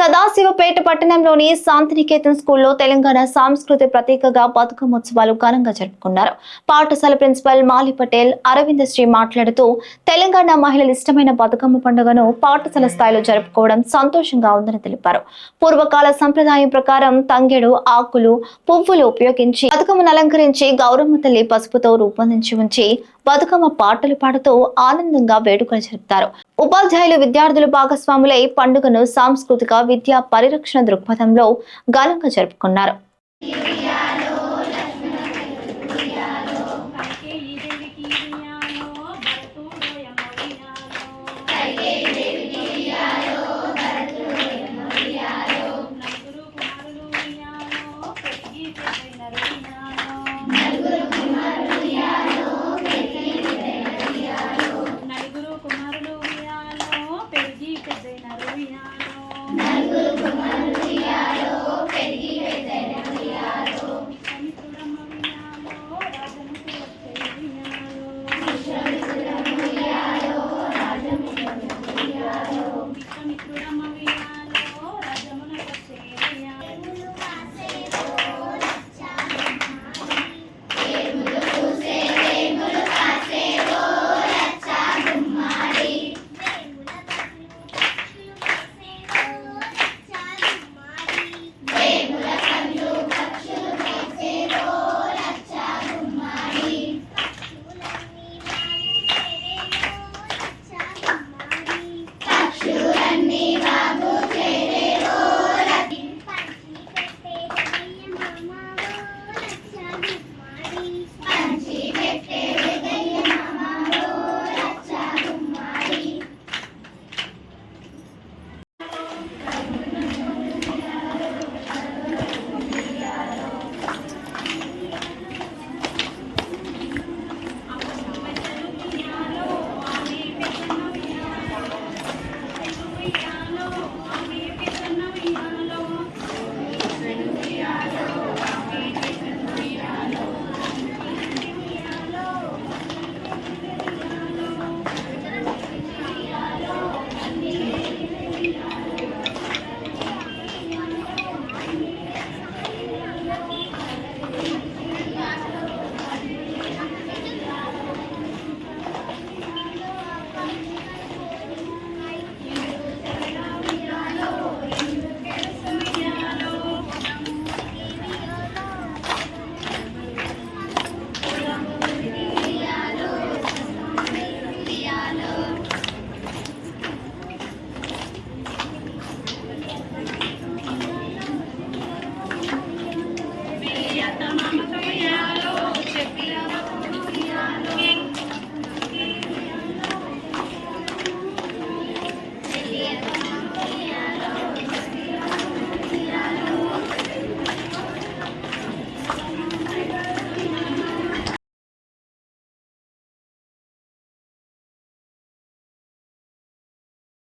సదాశివపేట పట్టణంలోని శాంతినికేతన్ స్కూల్లో తెలంగాణ సాంస్కృతి ప్రతీకగా బతుకమ్మోత్సవాలు ఘనంగా జరుపుకున్నారు. పాఠశాల ప్రిన్సిపల్ మాలి పటేల్ అరవింద శ్రీ మాట్లాడుతూ తెలంగాణ మహిళలు ఇష్టమైన బతుకమ్మ పండుగను పాఠశాల స్థాయిలో జరుపుకోవడం సంతోషంగా ఉందని తెలిపారు. పూర్వకాల సంప్రదాయం ప్రకారం తంగెడు ఆకులు పువ్వులు ఉపయోగించి బతుకమ్మను అలంకరించి గౌరమ్మ తల్లి పసుపుతో రూపొందించి ఉంచి బతుకమ్మ పాటలు పాడుతూ ఆనందంగా వేడుకలు జరుపుతారు. ఉపాధ్యాయులు విద్యార్థులు భాగస్వాములై పండుగను సాంస్కృతిక విద్యా పరిరక్షణ దృక్పథంలో ఘనంగా జరుపుకున్నారు. Yeah. Mama,